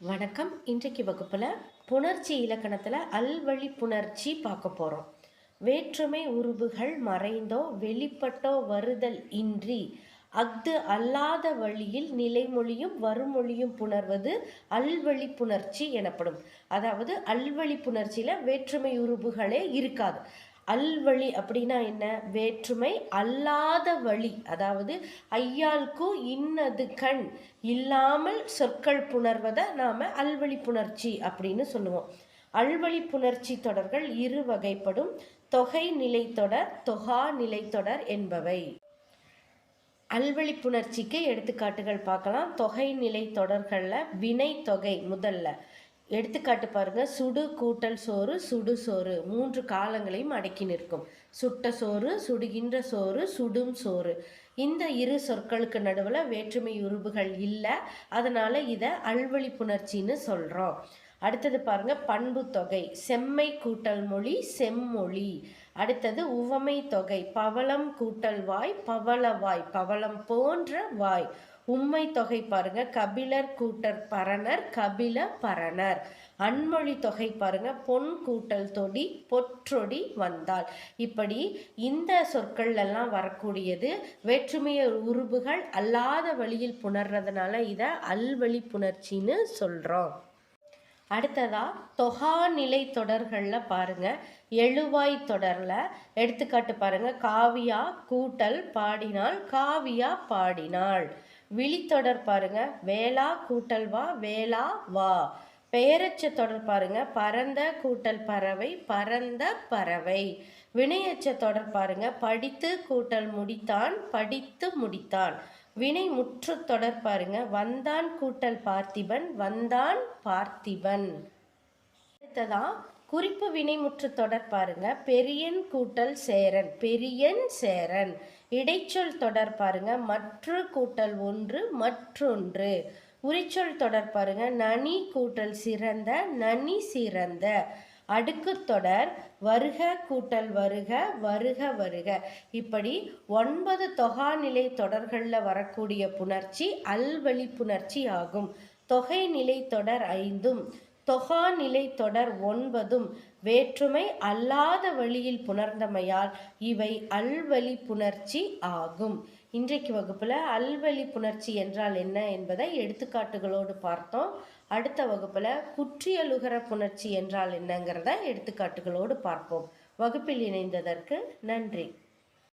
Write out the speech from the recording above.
வணக்கம். இன்றைக்கு வகுப்பில் புணர்ச்சி இலக்கணத்தில் அல்வழி புணர்ச்சி பார்க்க போகிறோம் வேற்றுமை உருபுகள் மறைந்தோ வெளிப்பட்டோ வருதல் இன்றி அஃது அல்லாத வழியில் நிலைமொழியும் வருமொழியும் புணர்வது அல்வழி புணர்ச்சி எனப்படும். அதாவது அல்வழி புணர்ச்சியில் வேற்றுமை உருபுகளே இருக்காது. அல்வழி அப்படின்னா என்ன? வேற்றுமை அல்லாத வழி. அதாவது ஐயாளுக்கும் இன்னது கண். இல்லாமல் சொற்கள் புணர்வதை நாம் அல்வழி புணர்ச்சி அப்படின்னு சொல்லுவோம். அல்வழி புணர்ச்சி தொடர்கள் இரு வகைப்படும். தொகை நிலைத்தொடர் தொகா நிலைத்தொடர் என்பவை. அல்வழி புணர்ச்சிக்கு எடுத்துக்காட்டுகள் பார்க்கலாம். தொகை நிலை தொடர்களில் வினை தொகை முதல்ல. எடுத்துக்காட்டு பாருங்க. சுடு கூட்டல் சோறு சுடு சோறு. மூன்று காலங்களையும் அடக்கி நிற்கும். சுட்ட சோறு சுடுகின்ற சோறு சுடும் சோறு. இந்த இரு சொற்களுக்கு நடுவில் வேற்றுமை உருபுகள் இல்லை. அதனால இதை அல்வழி புணர்ச்சின்னு சொல்கிறோம் அடுத்தது பாருங்க பண்பு தொகை. செம்மை கூட்டல் மொழி செம்மொழி. அடுத்தது உவமை தொகை. பவளம் கூட்டல் வாய் பவள வாய். பவளம் போன்ற வாய். உம்மை தொகை பாருங்க கபிலர் கூட்டல் பரணர் கபில பரணர். அன்மொழி தொகை பாருங்க பொன் கூட்டல் தொடி பொற்றொடி வந்தால். இப்படி இந்த சொற்கள் எல்லாம் வரக்கூடியது வேற்றுமைய உருபுகள் அல்லாத வழியில் புணர்றதுனால இதை அல்வழி புணர்ச்சின்னு சொல்கிறோம் அடுத்ததா தொகா நிலை தொடர்களில் பாருங்கள் எழுவாய் தொடரில் எடுத்துக்காட்டு பாருங்கள் காவியா கூட்டல் பாடினாள் காவியா பாடினாள் விழித்தொடர் பாருங்க. வேளா கூட்டல் வா வேளா வா. பெயரச்ச தொடர் பாருங்க. பரந்த கூட்டல் பறவை பரந்த பறவை. வினையச்ச தொடர் பாருங்க. படித்து கூட்டல் முடித்தான் படித்து முடித்தான். வினை முற்று தொடர் பாருங்க. வந்தான் கூட்டல் பார்த்திபன் வந்தான் பார்த்திபன். அடுத்ததா குறிப்பு வினைமுற்று தொடர் பாருங்க. பெரியன் கூட்டல் சேரன் பெரியன் சேரன். இடைச்சொல் தொடர் பாருங்க. மற்ற கூட்டல் ஒன்று மற்றொன்று. உரிச்சொல் தொடர் பாருங்க. நனி கூட்டல் சிறந்த நனி சிறந்த. அடுக்கு தொடர் வருக கூட்டல் வருக வருக வருக. இப்படி ஒன்பது தொகாநிலை தொடர்களில் வரக்கூடிய புணர்ச்சி அல்வழி புணர்ச்சி ஆகும். தொகை நிலை தொடர் ஐந்தும் தொகா நிலை தொடர் ஒன்பதும் வேற்றுமை அல்லாத வழியில் புணர்ந்தமையால் இவை அல்வழி புணர்ச்சி ஆகும். இன்றைக்கு வகுப்பில் அல்வழி புணர்ச்சி என்றால் என்ன என்பதை எடுத்துக்காட்டுகளோடு பார்த்தோம். அடுத்த வகுப்பில் குற்றியலுகர புணர்ச்சி என்றால் என்னங்கிறத எடுத்துக்காட்டுகளோடு பார்ப்போம். வகுப்பில் இணைந்ததற்கு நன்றி.